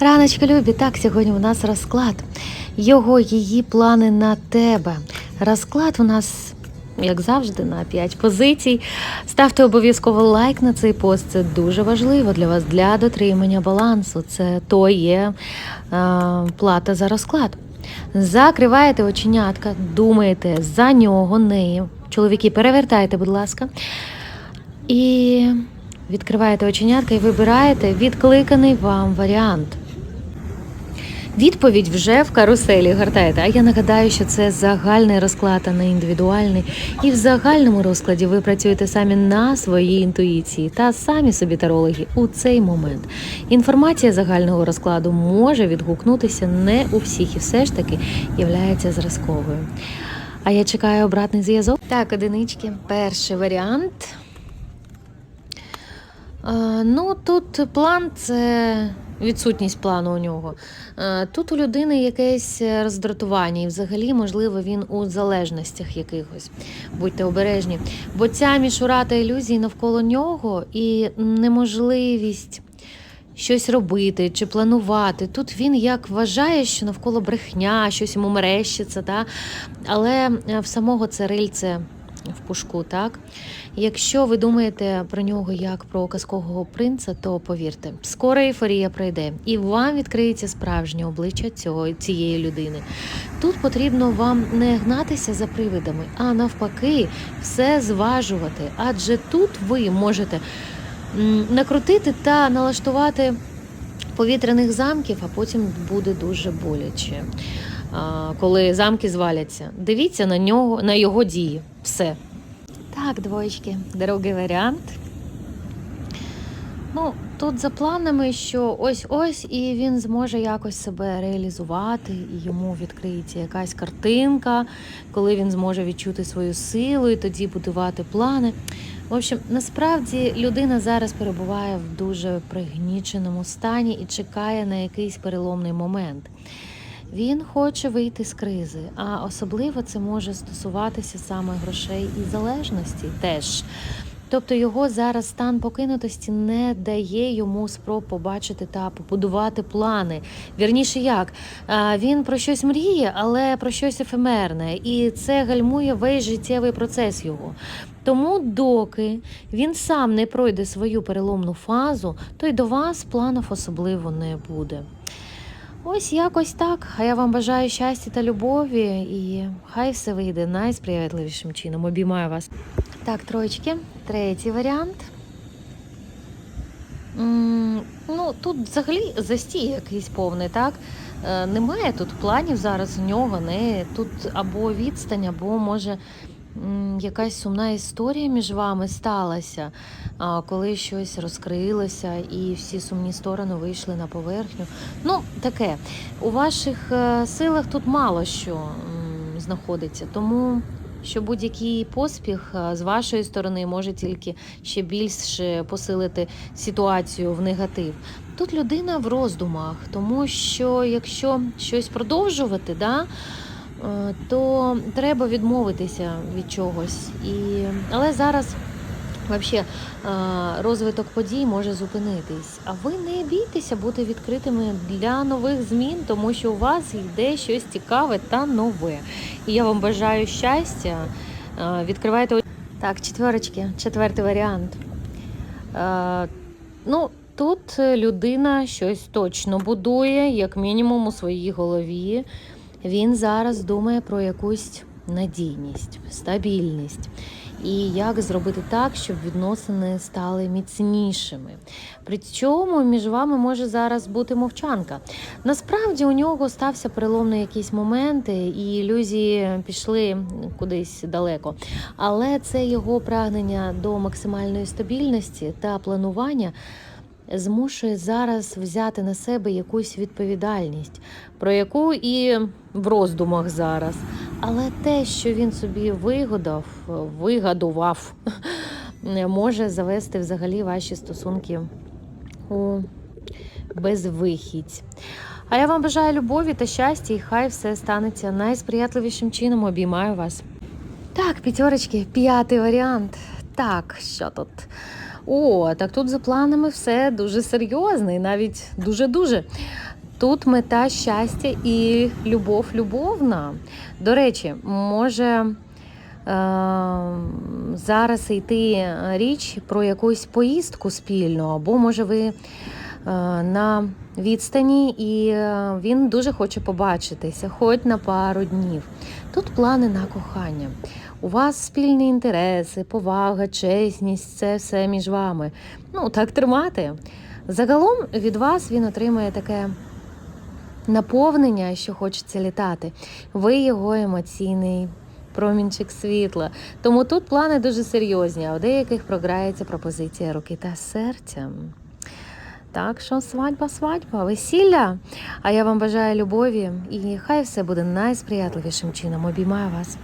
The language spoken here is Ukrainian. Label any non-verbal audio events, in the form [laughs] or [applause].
Раночка любі, так, сьогодні у нас розклад. Його, її плани на тебе. Розклад у нас, як завжди, на 5 позицій. Ставте обов'язково лайк на цей пост. Це дуже важливо для вас для дотримання балансу. Це то є е, плата за розклад. Закриваєте оченятка, думаєте за нього, неї. Чоловіки, перевертайте, будь ласка. І відкриваєте оченятка і вибираєте відкликаний вам варіант. Відповідь вже в каруселі гортаєте. А я нагадаю, що це загальний розклад, а не індивідуальний. І в загальному розкладі ви працюєте самі на своїй інтуїції та самі собі тарологи у цей момент. Інформація загального розкладу може відгукнутися не у всіх і все ж таки являється зразковою. А я чекаю обратний зв'язок. Так, одинички. Перший варіант. Е, Ну, тут план це відсутність плану у нього. Е, Тут у людини якесь роздратування, і взагалі, можливо, він у залежностях якихось. Будьте обережні. Бо ця мішура та ілюзії навколо нього і неможливість. Щось робити чи планувати. Тут він як вважає, що навколо брехня, щось йому мерещиться, та? але е, в самого це в пушку, так? Якщо ви думаєте про нього як про казкового принца, то повірте, скоро ейфорія пройде, і вам відкриється справжнє обличчя цього цієї людини. Тут потрібно вам не гнатися за привидами, а навпаки, все зважувати. Адже тут ви можете накрутити та налаштувати повітряних замків, а потім буде дуже боляче. Коли замки зваляться, дивіться на нього, на його дії. Все. Так, двоєчки, другий варіант. Ну, тут за планами, що ось-ось, і він зможе якось себе реалізувати, і йому відкриється якась картинка, коли він зможе відчути свою силу і тоді будувати плани. В общем, насправді людина зараз перебуває в дуже пригніченому стані і чекає на якийсь переломний момент. Він хоче вийти з кризи, а особливо це може стосуватися саме грошей і залежності теж. Тобто його зараз стан покинутості не дає йому спроб побачити та побудувати плани. Вірніше як він про щось мріє, але про щось ефемерне, і це гальмує весь життєвий процес його. Тому, доки він сам не пройде свою переломну фазу, то й до вас планів особливо не буде. Ось якось так. А я вам бажаю щастя та любові, і хай все вийде найсприятливішим чином. Обіймаю вас. Так, троєчки. Третій варіант. Ну, тут взагалі застій якийсь повний, так? Е, Немає тут планів зараз у нього, не тут або відстань, або може якась сумна історія між вами сталася, коли щось розкрилося і всі сумні сторони вийшли на поверхню. Ну, таке. У ваших е, силах тут мало що знаходиться, тому що будь-який поспіх е, з вашої сторони може тільки ще більше посилити ситуацію в негатив. Тут людина в роздумах, тому що якщо щось продовжувати, да, то треба відмовитися від чогось. І... Але зараз Взагалі, розвиток подій може зупинитись. А ви не бійтеся бути відкритими для нових змін, тому що у вас йде щось цікаве та нове. І я вам бажаю щастя. Е, Відкривайте. Так, четверочки, четвертий варіант. Е, Ну, тут людина щось точно будує, як мінімум у своїй голові. Він зараз думає про якусь надійність, стабільність. І як зробити так, щоб відносини стали міцнішими. При цьому між вами може зараз бути мовчанка. Насправді у нього стався переломний якийсь момент, і ілюзії пішли кудись далеко. Але це його прагнення до максимальної стабільності та планування змушує зараз взяти на себе якусь відповідальність, про яку і в роздумах зараз. Але те, що він собі вигадав, вигадував, [laughs] може завести взагалі ваші стосунки у безвихідь. А я вам бажаю любові та щастя, і хай все станеться найсприятливішим чином. Обіймаю вас. Так, п'ятерочки, п'ятий варіант. Так, що тут? О, так тут за планами все дуже серйозно і навіть дуже-дуже. Тут мета щастя і любов любовна. До речі, може е, зараз йти річ про якусь поїздку спільну, або може ви на відстані, і е, він дуже хоче побачитися, хоч на пару днів. Тут плани на кохання. У вас спільні інтереси, повага, чесність це все між вами. Ну, так тримати. Загалом від вас він отримує таке наповнення, що хочеться літати. Ви його емоційний промінчик світла. Тому тут плани дуже серйозні, а у деяких програється пропозиція руки та серця. Так що свадьба, свадьба, весілля. А я вам бажаю любові і хай все буде найсприятливішим чином. Обіймаю вас.